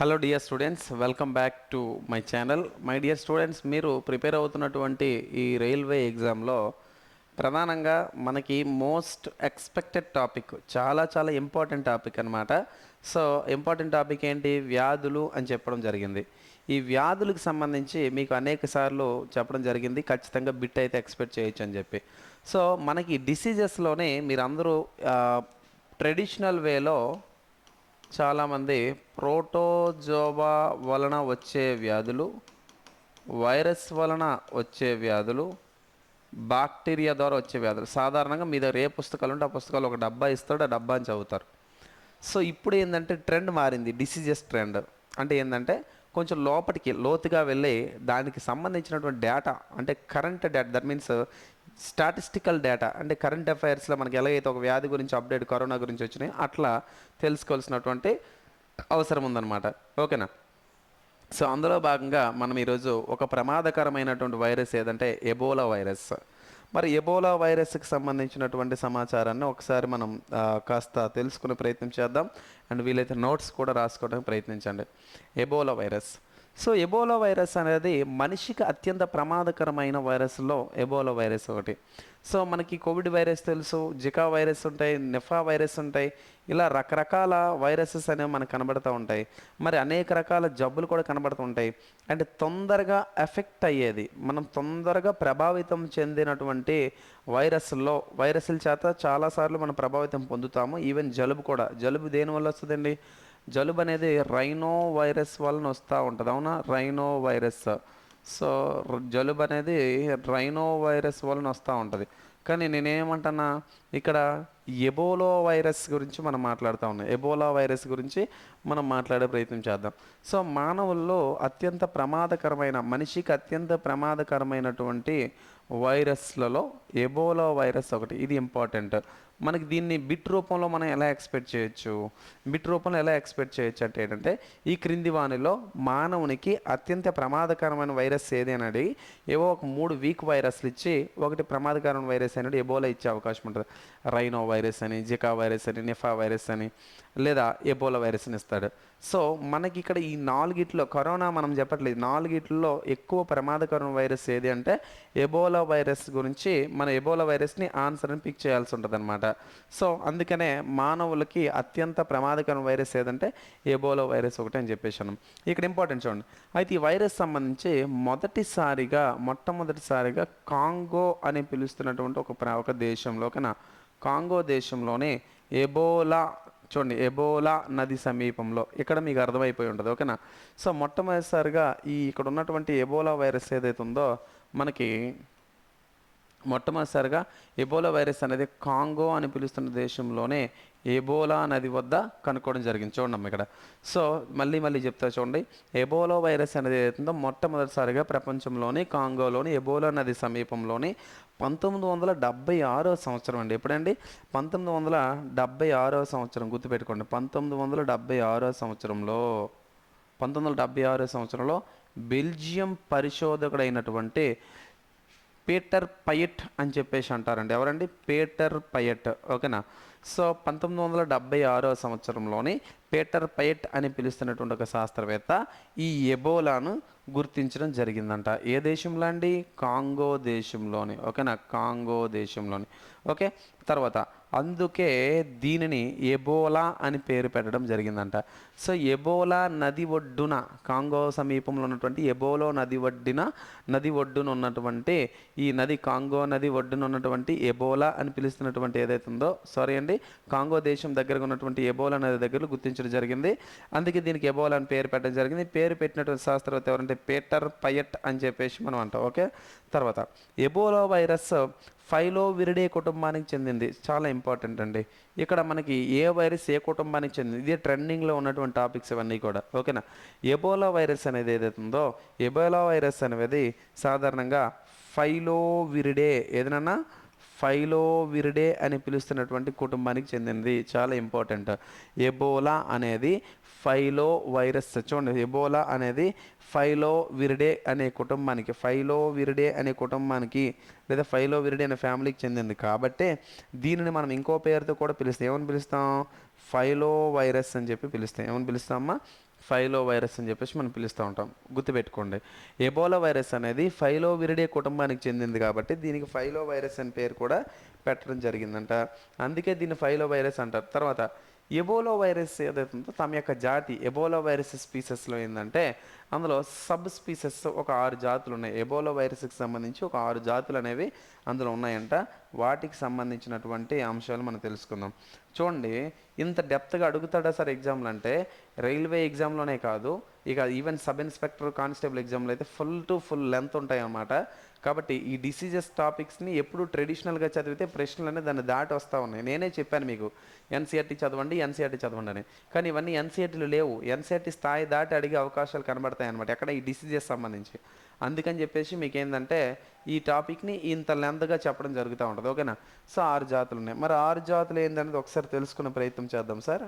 Hello dear students welcome back to my channel my dear students మీరు prepare అవుతున్నటువంటి ఈ railway ఎగ్జామ్లో ప్రధానంగా మనకి మోస్ట్ ఎక్స్పెక్టెడ్ టాపిక్ చాలా చాలా ఇంపార్టెంట్ టాపిక్ అనమాట సో ఇంపార్టెంట్ టాపిక్ ఏంటి? వ్యాధులు అని చెప్పడం జరిగింది. ఈ వ్యాధులకు సంబంధించి మీకు అనేక సార్లు చెప్పడం జరిగింది. ఖచ్చితంగా బిట్ అయితే ఎక్స్పెక్ట్ చేయొచ్చు అని చెప్పి. సో మనకి డిసీజెస్లోనే మీరందరూ ట్రెడిషనల్ వేలో చాలామంది ప్రోటోజోవా వలన వచ్చే వ్యాధులు వైరస్ వలన వచ్చే వ్యాధులు బాక్టీరియా ద్వారా వచ్చే వ్యాధులు. సాధారణంగా మీ దగ్గర ఏ పుస్తకాలు ఉంటే ఆ పుస్తకాలు ఒక డబ్బా ఇస్తాడు ఆ డబ్బా అని చదువుతారు. సో ఇప్పుడు ఏంటంటే ట్రెండ్ మారింది డిసీజెస్ ట్రెండ్. అంటే ఏంటంటే కొంచెం లోపలికి లోతుగా వెళ్ళి దానికి సంబంధించినటువంటి డేటా అంటే current data that means statistical data అంటే కరెంట్ అఫైర్స్లో మనకి ఎలాగైతే ఒక వ్యాధి గురించి అప్డేట్ కరోనా గురించి వచ్చినాయి అట్లా తెలుసుకోవాల్సినటువంటి అవసరం ఉందన్నమాట. ఓకేనా? సో అందులో భాగంగా మనం ఈరోజు ఒక ప్రమాదకరమైనటువంటి వైరస్ ఏదంటే ఎబోలా వైరస్. మరి ఎబోలా వైరస్కి సంబంధించినటువంటి సమాచారాన్ని ఒకసారి మనం కాస్త తెలుసుకునే ప్రయత్నం చేద్దాం. అండ్ వీలైతే నోట్స్ కూడా రాసుకోవడానికి ప్రయత్నించండి. Ebola virus. So Ebola virus అనేది మనిషికి అత్యంత ప్రమాదకరమైన వైరస్లో ఎబోలా వైరస్ ఒకటి. సో మనకి కోవిడ్ వైరస్ తెలుసు జికా వైరస్ ఉంటాయి నెఫా వైరస్ ఉంటాయి ఇలా రకరకాల వైరసెస్ అనేవి మనకు కనబడుతూ ఉంటాయి. మరి అనేక రకాల జబ్బులు కూడా కనబడుతూ ఉంటాయి. అంటే తొందరగా ఎఫెక్ట్ అయ్యేది మనం తొందరగా ప్రభావితం చెందినటువంటి వైరస్లో వైరస్ల చేత చాలాసార్లు మనం ప్రభావితం పొందుతాము. ఈవెన్ జలుబు కూడా. జలుబు దేని వల్ల వస్తుందండి? జలుబు అనేది రైనో వైరస్ వలన వస్తూ ఉంటుంది అవునా? రైనో వైరస్ సో జలుబు అనేది రైనో వైరస్ వలన వస్తూ ఉంటుంది. కానీ నేనేమంటున్నా ఇక్కడ ఎబోలో వైరస్ గురించి మనం మాట్లాడుతూ ఉన్నాం. ఎబోలా వైరస్ గురించి మనం మాట్లాడే ప్రయత్నం చేద్దాం. సో మానవుల్లో అత్యంత ప్రమాదకరమైన మనిషికి అత్యంత ప్రమాదకరమైనటువంటి వైరస్లలో ఎబోలా వైరస్ ఒకటి. ఇది ఇంపార్టెంట్. మనకి దీన్ని బిట్ రూపంలో మనం ఎలా ఎక్స్పెక్ట్ చేయొచ్చు? బిట్ రూపంలో ఎలా ఎక్స్పెక్ట్ చేయొచ్చు అంటే ఏంటంటే ఈ క్రింది వానిలో మానవునికి అత్యంత ప్రమాదకరమైన వైరస్ ఏది అని అడిగి ఏవో ఒక మూడు వీక్ వైరస్లు ఇచ్చి ఒకటి ప్రమాదకరమైన వైరస్ అనేది ఎబోలా ఇచ్చే అవకాశం ఉంటుంది. రైనో వైరస్ అని జికా వైరస్ అని నిఫా వైరస్ అని లేదా ఎబోలా వైరస్ అని ఇస్తాడు. సో మనకి ఇక్కడ ఈ నాలుగిట్లో కరోనా మనం చెప్పట్లేదు. నాలుగిట్లో ఎక్కువ ప్రమాదకరమైన వైరస్ ఏది అంటే ఎబోలా వైరస్ గురించి మన ఎబోలా వైరస్ని ఆన్సర్ అని పిక్ చేయాల్సి ఉంటుంది అనమాట సో అందుకనే మానవులకి అత్యంత ప్రమాదకరమైన వైరస్ ఏదంటే ఎబోలా వైరస్ ఒకటి అని చెప్పేసాను ఇక్కడ ఇంపార్టెంట్ చూడండి. అయితే ఈ వైరస్ సంబంధించి మొదటిసారిగా మొట్టమొదటిసారిగా కాంగో అని పిలుస్తున్నటువంటి ఒక ప్ర- ఒక దేశంలో కాంగో దేశంలోనే ఎబోలా చూడండి ఎబోలా నది సమీపంలో. ఇక్కడ మీకు అర్థమైపోయి ఉంటుంది ఓకేనా? సో మొట్టమొదటిసారిగా ఈ ఇక్కడ ఉన్నటువంటి ఎబోలా వైరస్ ఏదైతే ఉందో మనకి మొట్టమొదటిసారిగా ఎబోలా వైరస్ అనేది కాంగో అని పిలుస్తున్న దేశంలోనే ఎబోలా నది వద్ద కనుక్కోవడం జరిగింది. చూడండి ఇక్కడ. సో మళ్ళీ మళ్ళీ చెప్తా చూడండి. ఎబోలా వైరస్ అనేది ఏదైతుందో మొట్టమొదటిసారిగా ప్రపంచంలోని కాంగోలోని ఎబోలా నది సమీపంలోని పంతొమ్మిది వందల డెబ్బై ఆరో సంవత్సరం అండి. ఎప్పుడండి? పంతొమ్మిది వందల డెబ్బై ఆరో సంవత్సరం. గుర్తుపెట్టుకోండి. పంతొమ్మిది వందల డెబ్బై ఆరో సంవత్సరంలో పంతొమ్మిది వందల డెబ్బై ఆరో సంవత్సరంలో బెల్జియం పరిశోధకుడైనటువంటి పీటర్ పయట్ అని చెప్పేసి అంటారండి. ఎవరండి? పీటర్ పయట్ ఓకేనా? సో పంతొమ్మిది వందల డెబ్బై ఆరో సంవత్సరంలోని పీటర్ పయట్ అని పిలుస్తున్నటువంటి ఒక శాస్త్రవేత్త ఈ ఎబోలాను గుర్తించడం జరిగిందంట. ఏ దేశంలో అండి? కాంగో దేశంలోని. ఓకేనా? కాంగో దేశంలోని. ఓకే? తర్వాత అందుకే దీనిని ఎబోలా అని పేరు పెట్టడం జరిగిందంట. సో ఎబోలా నది ఒడ్డున కాంగో సమీపంలో ఉన్నటువంటి ఎబోలో నది ఒడ్డున నది ఒడ్డున ఉన్నటువంటి ఈ నది కాంగో నది ఒడ్డున ఉన్నటువంటి ఎబోలా అని పిలుస్తున్నటువంటి ఏదైతే ఉందో సారీ అండి కాంగో దేశం దగ్గర ఉన్నటువంటి ఎబోలా నది దగ్గర గుర్తించడం జరిగింది. అందుకే దీనికి ఎబోలా అని పేరు పెట్టడం జరిగింది. పేరు పెట్టినటువంటి శాస్త్రవేత్త ఎవరంటే పీటర్ పయట్ అని చెప్పేసి మనం అంటాం ఓకే? తర్వాత ఎబోలా వైరస్ ఫైలో విరిడే కుటుంబానికి చెందింది. చాలా ఇంపార్టెంట్ అండి. ఇక్కడ మనకి ఏ వైరస్ ఏ కుటుంబానికి చెందింది? ఇదే ట్రెండింగ్లో ఉన్నటువంటి టాపిక్స్ ఇవన్నీ కూడా. ఓకేనా? ఎబోలా వైరస్ అనేది ఏదైతే ఉందో ఎబోలా వైరస్ అనేది సాధారణంగా ఫైలో విరిడే ఏదైనా ఫైలో విరిడే అని పిలుస్తున్నటువంటి కుటుంబానికి చెందినది చాలా ఇంపార్టెంట్. ఎబోలా అనేది ఫైలో వైరస్. చూడండి ఎబోలా అనేది ఫైలో విరిడే అనే కుటుంబానికి ఫైలో విరిడే అనే కుటుంబానికి లేదా ఫైలో విరిడే అనే ఫ్యామిలీకి చెందింది. కాబట్టి దీనిని మనం ఇంకో పేరుతో కూడా పిలుస్తాం. ఏమని పిలుస్తాం? ఫైలో వైరస్ అని చెప్పి పిలుస్తాం. ఏమని పిలుస్తామా ఫైలో వైరస్ అని చెప్పేసి మనం పిలుస్తూ ఉంటాం. గుర్తుపెట్టుకోండి. ఎబోలా వైరస్ అనేది ఫైలో విరిడే కుటుంబానికి చెందింది కాబట్టి దీనికి ఫైలో వైరస్ అని పేరు కూడా పెట్టడం జరిగిందంట. అందుకే దీన్ని ఫైలో వైరస్ అంటారు. తర్వాత ఎబోలో వైరస్ ఏదైతే తమ యొక్క జాతి ఎబోలో వైరస్ స్పీసెస్లో ఏంటంటే అందులో సబ్ స్పీసెస్ ఒక ఆరు జాతులు ఉన్నాయి. ఎబోలో వైరస్కి సంబంధించి ఒక ఆరు జాతులు అనేవి అందులో ఉన్నాయంట. వాటికి సంబంధించినటువంటి అంశాలు మనం తెలుసుకుందాం. చూడండి ఇంత డెప్త్గా అడుగుతాడా సార్ ఎగ్జామ్లు అంటే రైల్వే ఎగ్జామ్లోనే కాదు ఇక ఈవెన్ సబ్ ఇన్స్పెక్టర్ కానిస్టేబుల్ ఎగ్జామ్లో అయితే ఫుల్ టు ఫుల్ లెంత్ ఉంటాయి అన్నమాట కాబట్టి ఈ డిసీజెస్ టాపిక్స్ని ఎప్పుడు ట్రెడిషనల్గా చదివితే ప్రశ్నలు అనేది దాన్ని దాటి వస్తూ ఉన్నాయి. నేనే చెప్పాను మీకు ఎన్సీఆర్టీ చదవండి ఎన్సీఆర్టీ చదవండి అని. కానీ ఇవన్నీ ఎన్సీఆర్టీలు లేవు. ఎన్సీఆర్టీ స్థాయి దాటి అడిగే అవకాశాలు కనబడతాయి అనమాట ఎక్కడ ఈ డిసీజెస్ సంబంధించి. అందుకని చెప్పేసి మీకు ఏంటంటే ఈ టాపిక్ని ఇంత లెంత్గా చెప్పడం జరుగుతూ ఉంటుంది ఓకేనా? సో ఆరు జాతులు ఉన్నాయి. మరి ఆరు జాతులు ఏందనేది ఒకసారి తెలుసుకునే ప్రయత్నం చేద్దాం సార్.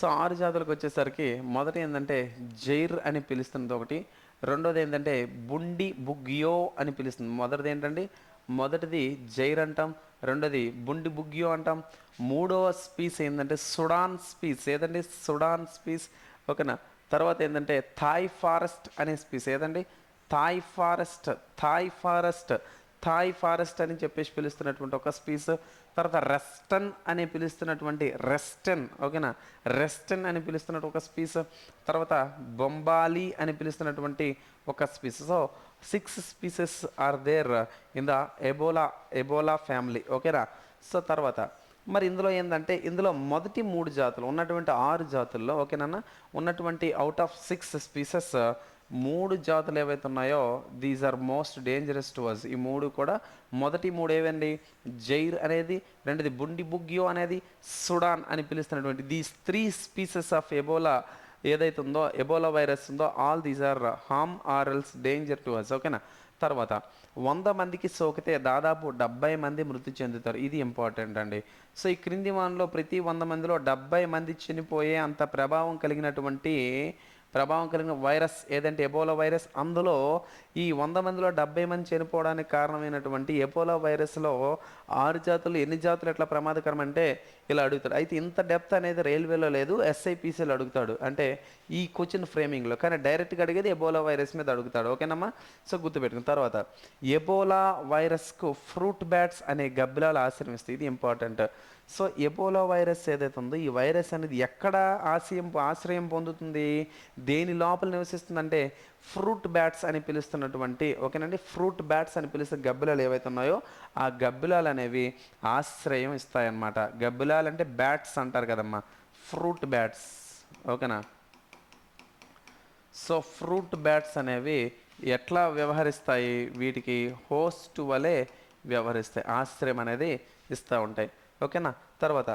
సో ఆరు జాతులకు వచ్చేసరికి మొదట ఏంటంటే జైర్ అని పిలుస్తున్నది ఒకటి రెండోది ఏంటంటే బుండి బుగ్గియో అని పిలుస్తుంది. మొదటిది ఏంటండి మొదటిది జైర్ అంటాం రెండోది బుండి బుగ్యో అంటాం మూడవ స్పీస్ ఏంటంటే సుడాన్ స్పీస్. ఏదండి? Sudan species. ఓకేనా? తర్వాత ఏంటంటే థాయ్ ఫారెస్ట్ అనే స్పీస్. ఏదండి? Tai forest Tai forest. Tai forest అని చెప్పేసి పిలుస్తున్నటువంటి ఒక స్పీస్ తర్వాత రెస్టన్ అని పిలుస్తున్నటువంటి రెస్టన్ ఓకేనా? రెస్టన్ అని పిలుస్తున్నట్టు ఒక స్పీస్ తర్వాత బొంబాలి అని పిలుస్తున్నటువంటి ఒక species. So six species are there in the Ebola Ebola family ఓకేనా? సో తర్వాత మరి ఇందులో ఏంటంటే ఇందులో మొదటి మూడు జాతులు ఉన్నటువంటి ఆరు జాతుల్లో ఓకేనా ఉన్నటువంటి అవుట్ ఆఫ్ సిక్స్ స్పీసెస్ మూడు జాతులు ఏవైతే ఉన్నాయో these are most dangerous to us ఈ మూడు కూడా మొదటి మూడు ఏవండి? జైర్ అనేది రెండోది బుండి బుగ్గియో అనేది సుడాన్ అని పిలుస్తున్నటువంటి these three species of Ebola ఏదైతే ఉందో ఎబోలా వైరస్ ఉందో all these are harm are also danger to us ఓకేనా తర్వాత వంద మందికి సోకితే దాదాపు డెబ్బై మంది మృతి చెందుతారు. ఇది ఇంపార్టెంట్ అండి. సో ఈ క్రింది వానలో ప్రతి వంద మందిలో డెబ్బై మంది చనిపోయే అంత ప్రభావం కలిగినటువంటి ప్రభావం కలిగిన వైరస్ ఏదంటే ఎబోలా వైరస్. అందులో ఈ వంద మందిలో డెబ్బై మంది చనిపోవడానికి కారణమైనటువంటి ఎబోలా వైరస్లో ఆరు జాతులు ఎన్ని జాతులు ఎట్లా ప్రమాదకరం అంటే ఇలా అడుగుతాడు? అయితే ఇంత డెప్త్ అనేది రైల్వేలో లేదు ఎస్ఐపిసిలో అడుగుతాడు. అంటే ఈ క్వశ్చన్ ఫ్రేమింగ్లో. కానీ డైరెక్ట్గా అడిగేది ఎబోలా వైరస్ మీద అడుగుతాడు. ఓకేనమ్మా? సో గుర్తుపెట్టుకున్న తర్వాత ఎబోలా వైరస్కు ఫ్రూట్ బ్యాట్స్ అనే గబ్బిలాలు ఆశ్రమిస్తాయి ఇది ఇంపార్టెంట్. సో ఎబోలా వైరస్ ఏదైతే ఉందో ఈ వైరస్ అనేది ఎక్కడ ఆశ్రయం ఆశ్రయం పొందుతుంది? దేని లోపల నివసిస్తుందంటే ఫ్రూట్ బ్యాట్స్ అని పిలుస్తున్నటువంటి ఓకేనండి? ఫ్రూట్ బ్యాట్స్ అని పిలిస్తే గబ్బిలాలు ఏవైతే ఉన్నాయో ఆ గబ్బిలాలు అనేవి ఆశ్రయం ఇస్తాయన్నమాట. గబ్బిలాలు అంటే బ్యాట్స్ అంటారు కదమ్మా. Fruit bats. ఓకేనా? సో ఫ్రూట్ బ్యాట్స్ అనేవి ఎట్లా వ్యవహరిస్తాయి? వీటికి హోస్ట్ వలె వ్యవహరిస్తాయి. ఆశ్రయం అనేది ఇస్తూ ఉంటాయి. ఓకేనా? తర్వాత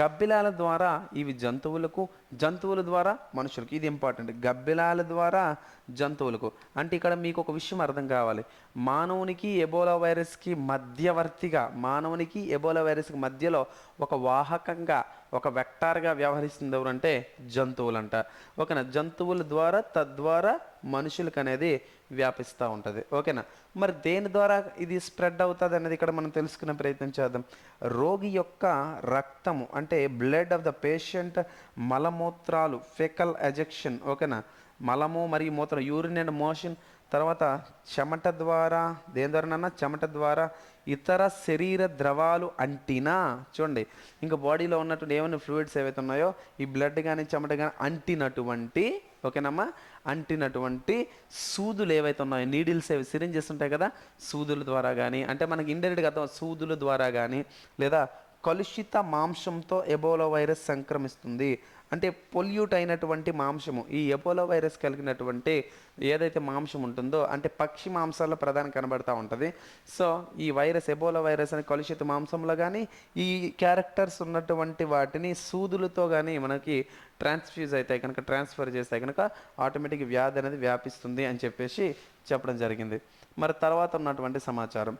గబ్బిలాల ద్వారా ఇవి జంతువులకు జంతువుల ద్వారా మనుషులకు ఇది ఇంపార్టెంట్ గబ్బిలాల ద్వారా జంతువులకు. అంటే ఇక్కడ మీకు ఒక విషయం అర్థం కావాలి. మానవునికి ఎబోలా వైరస్కి మధ్యవర్తిగా మానవునికి ఎబోలా వైరస్కి మధ్యలో ఒక వాహకంగా ఒక వెక్టార్గా వ్యవహరిస్తుంది ఎవరంటే జంతువులంట. ఓకేనా? జంతువుల ద్వారా తద్వారా మనుషులకు అనేది వ్యాపిస్తూ ఉంటుంది. ఓకేనా? మరి దేని ద్వారా ఇది స్ప్రెడ్ అవుతుంది అనేది ఇక్కడ మనం తెలుసుకునే ప్రయత్నం చేద్దాం. రోగి యొక్క రక్తము అంటే బ్లడ్ ఆఫ్ ద పేషెంట్ మలమూత్రాలు ఫెకల్ ఎజెక్షన్. ఓకేనా? మలము మరియు మూత్రం యూరిన్ అండ్ మోషన్ తర్వాత చెమట ద్వారా దేని ద్వారానన్నా చెమట ద్వారా ఇతర శరీర ద్రవాలు అంటినా? చూడండి ఇంకా బాడీలో ఉన్నటువంటి ఏమైనా ఫ్లూయిడ్స్ ఏవైతే ఉన్నాయో ఈ బ్లడ్ కానీ చెమట కానీ అంటినటువంటి ఓకేనమ్మా? అంటినటువంటి సూదులు ఏవైతే ఉన్నాయో నీడిల్స్ ఏవి సిరింజెస్ ఉంటాయి కదా? సూదుల ద్వారా కానీ అంటే మనకి ఇండైరెక్ట్గా అర్థం సూదుల ద్వారా కానీ లేదా కలుషిత మాంసంతో ఎబోలా వైరస్ సంక్రమిస్తుంది. అంటే పొల్యూట్ అయినటువంటి మాంసము ఈ ఎబోలా వైరస్ కలిగినటువంటి ఏదైతే మాంసం ఉంటుందో అంటే పక్షి మాంసాల్లో ప్రధానం కనబడతా ఉంటుంది. సో ఈ వైరస్ ఎబోలా వైరస్ అనే కలుషిత మాంసంలో కానీ ఈ క్యారెక్టర్స్ ఉన్నటువంటి వాటిని సూదులతో కానీ మనకి ట్రాన్స్ఫ్యూజ్ అయితే కనుక ట్రాన్స్ఫర్ చేస్తే కనుక ఆటోమేటిక్ వ్యాధి అనేది వ్యాపిస్తుంది అని చెప్పేసి చెప్పడం జరిగింది. మరి తర్వాత ఉన్నటువంటి సమాచారం.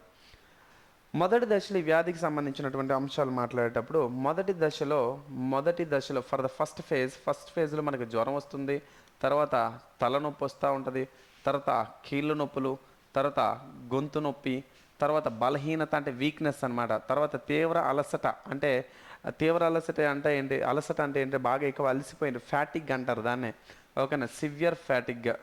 మొదటి దశలో ఈ వ్యాధికి సంబంధించినటువంటి అంశాలు మాట్లాడేటప్పుడు మొదటి దశలో మొదటి దశలో for the first phase first ఫేజ్లో మనకు జ్వరం వస్తుంది తర్వాత తలనొప్పి వస్తూ ఉంటుంది తర్వాత కీళ్ళ నొప్పులు తర్వాత గొంతు నొప్పి తర్వాత బలహీనత అంటే వీక్నెస్ అన్నమాట తర్వాత తీవ్ర అలసట అంటే తీవ్ర అలసట అంటే ఏంటి అలసట అంటే ఏంటి బాగా ఎక్కువ అలసిపోయింది ఫ్యాటిక్ అంటారు దాన్నే ఓకేనా? సివియర్ ఫ్యాటిక్గా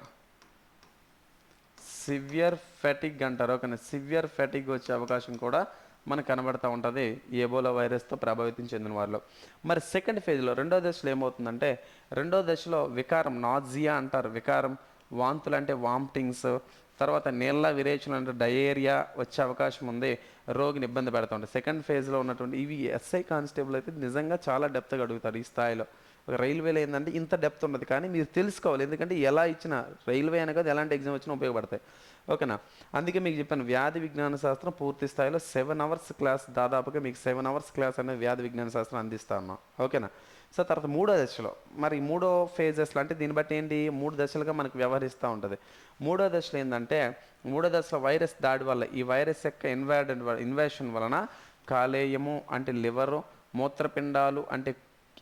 సివియర్ ఫెటిగ్ అంటారు. కానీ సివియర్ ఫెటిగ్ వచ్చే అవకాశం కూడా మనకు కనబడతా ఉంటుంది. ఏబోలా వైరస్తో ప్రభావితం చెందిన వారిలో. మరి సెకండ్ ఫేజ్లో రెండో దశలో ఏమవుతుందంటే రెండో దశలో వికారం నాజియా అంటారు. వికారం వాంతులు అంటే వామిటింగ్స్ తర్వాత నీళ్ళ విరేచన అంటే డయేరియా వచ్చే అవకాశం ఉంది. రోగిని ఇబ్బంది పెడతా ఉంటాయి సెకండ్ ఫేజ్లో ఉన్నటువంటి ఇవి ఎస్ఐ కానిస్టేబుల్ అయితే నిజంగా చాలా డెప్త్గా అడుగుతారు ఈ స్థాయిలో. ఒక రైల్వేలో ఏంటంటే ఇంత డెప్త్ ఉన్నది కానీ మీరు తెలుసుకోవాలి. ఎందుకంటే ఎలా ఇచ్చిన రైల్వే అనగా ఎలాంటి ఎగ్జామ్ వచ్చినా ఉపయోగపడతాయి. ఓకేనా? అందుకే మీకు చెప్పాను వ్యాధి విజ్ఞాన శాస్త్రం పూర్తి స్థాయిలో సెవెన్ అవర్స్ క్లాస్ దాదాపుగా మీకు సెవెన్ అవర్స్ క్లాస్ అనేది వ్యాధి విజ్ఞాన శాస్త్రం అందిస్తా ఉన్నాం. ఓకేనా? సో తర్వాత మూడో దశలో మరి మూడో ఫేజెస్లో అంటే దీన్ని బట్టి ఏంటి? మూడు దశలుగా మనకు వ్యవహరిస్తూ ఉంటుంది. మూడో దశలో ఏంటంటే మూడో దశలో వైరస్ దాడి వల్ల ఈ వైరస్ యొక్క ఇన్వాడ్ ఇన్వేషన్ వలన కాలేయము అంటే లివరు మూత్రపిండాలు అంటే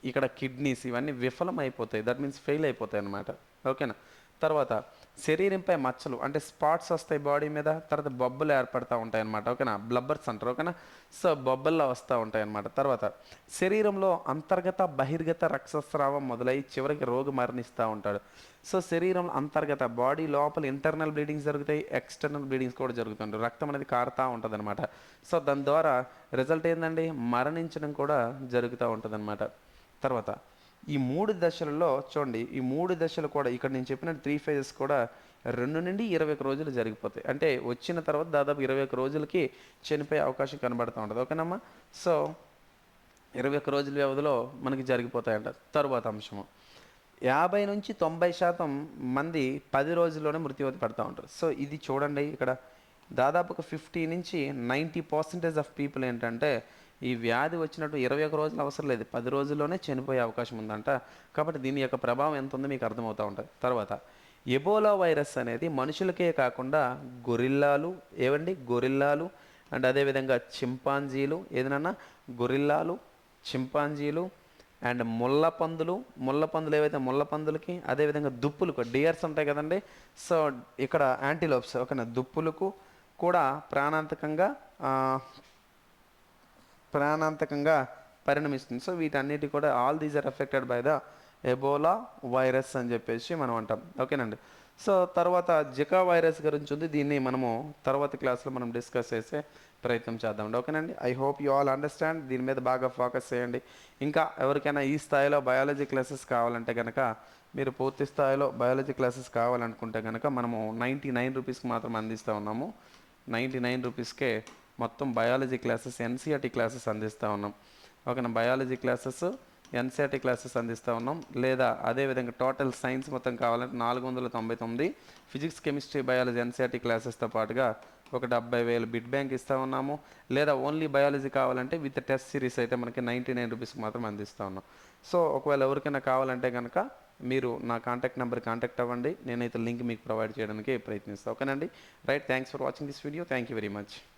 ఇక్కడ కిడ్నీస్ ఇవన్నీ విఫలం అయిపోతాయి దట్ మీన్స్ ఫెయిల్ అయిపోతాయి అన్నమాట. ఓకేనా తర్వాత శరీరంపై మచ్చలు అంటే స్పాట్స్ వస్తాయి బాడీ మీద తర్వాత బొబ్బలు ఏర్పడతా ఉంటాయి అనమాట ఓకేనా? బ్లబ్బర్స్ అంటారు ఓకేనా? సో బొబ్బల్లో వస్తూ ఉంటాయి అనమాట తర్వాత శరీరంలో అంతర్గత బహిర్గత రక్తస్రావం మొదలై చివరికి రోగి మరణిస్తూ ఉంటాడు. సో శరీరం అంతర్గత బాడీ లోపల ఇంటర్నల్ బ్లీడింగ్స్ జరుగుతాయి ఎక్స్టర్నల్ బ్లీడింగ్స్ కూడా జరుగుతుంటాయి. రక్తం అనేది కారుతూ ఉంటుంది అనమాట సో దాని ద్వారా రిజల్ట్ ఏంటండి మరణించడం కూడా జరుగుతూ ఉంటుంది తర్వాత ఈ మూడు దశలలో చూడండి ఈ మూడు దశలు కూడా ఇక్కడ నేను చెప్పిన త్రీ ఫేజెస్ కూడా రెండు నుండి ఇరవై ఒక రోజులు జరిగిపోతాయి. అంటే వచ్చిన తర్వాత దాదాపు ఇరవై ఒక రోజులకి చనిపోయే అవకాశం కనబడుతూ ఉంటుంది. ఓకేనమ్మా? సో ఇరవై ఒక్క రోజుల వ్యవధిలో మనకి జరిగిపోతాయంట. తరువాత అంశము. యాభై నుంచి తొంభై శాతం మంది పది రోజుల్లోనే మృత్యువతి పడుతూ ఉంటారు సో ఇది చూడండి ఇక్కడ. దాదాపు ఒక ఫిఫ్టీ నుంచి నైంటీ పర్సెంటేజ్ ఆఫ్ పీపుల్ ఏంటంటే ఈ వ్యాధి వచ్చినట్టు ఇరవై ఒక రోజులు అవసరం లేదు. పది రోజుల్లోనే చనిపోయే అవకాశం ఉందంట. కాబట్టి దీని యొక్క ప్రభావం ఎంత ఉందో మీకు అర్థమవుతూ ఉంటుంది. తర్వాత ఎబోలా వైరస్ అనేది మనుషులకే కాకుండా గొరిల్లాలు ఏవండి? గొరిల్లాలు అండ్ అదేవిధంగా చింపాంజీలు ఏదైనా గొరిల్లాలు చింపాంజీలు అండ్ ముళ్ళ పందులు ముళ్ళ పందులు ఏవైతే ముళ్ళ పందులకి అదేవిధంగా దుప్పులకు డియర్స్ ఉంటాయి కదండి. సో ఇక్కడ యాంటీలోప్స్ ఓకేనా? దుప్పులకు కూడా ప్రాణాంతకంగా ప్రాణాంతకంగా పరిణమిస్తుంది. సో వీటన్నిటి కూడా all these are affected by the Ebola virus అని చెప్పేసి మనం అంటాం. ఓకేనండి? సో తర్వాత జికా వైరస్ గురించి ఉంది. దీన్ని మనము తర్వాత క్లాస్లో మనం డిస్కస్ చేసే ప్రయత్నం చేద్దాం ఓకేనండి? I hope you all understand దీని మీద బాగా ఫోకస్ చేయండి. ఇంకా ఎవరికైనా ఈ స్థాయిలో బయాలజీ క్లాసెస్ కావాలంటే కనుక మీరు పూర్తి స్థాయిలో బయాలజీ క్లాసెస్ కావాలనుకుంటే కనుక మనము నైంటీ నైన్ రూపీస్కి మాత్రం అందిస్తూ ఉన్నాము. నైంటీ నైన్ రూపీస్కే మొత్తం బయాలజీ క్లాసెస్ ఎన్సీఆర్టీ క్లాసెస్ అందిస్తూ ఉన్నాం. ఓకేనా? బయాలజీ క్లాసెస్ ఎన్సీఆర్టీ క్లాసెస్ అందిస్తూ ఉన్నాం. లేదా అదేవిధంగా టోటల్ సైన్స్ మొత్తం కావాలంటే నాలుగు వందల తొంభై తొమ్మిది ఫిజిక్స్ కెమిస్ట్రీ బయాలజీ ఎన్సీఆర్టీ క్లాసెస్తో పాటుగా ఒక డెబ్బై వేలు బిడ్ బ్యాంక్ ఇస్తూ ఉన్నాము. లేదా ఓన్లీ బయాలజీ కావాలంటే విత్ టెస్ట్ సిరీస్ అయితే మనకి నైంటీ నైన్ రూపీస్కి మాత్రం అందిస్తూ ఉన్నాం. సో ఒకవేళ ఎవరికైనా కావాలంటే కనుక మీరు నా కాంటాక్ట్ నెంబర్ కాంటాక్ట్ అవ్వండి. నేనైతే లింక్ మీకు ప్రొవైడ్ చేయడానికి ప్రయత్నిస్తాను ఓకేనండి? Right thanks for watching this video thank you very much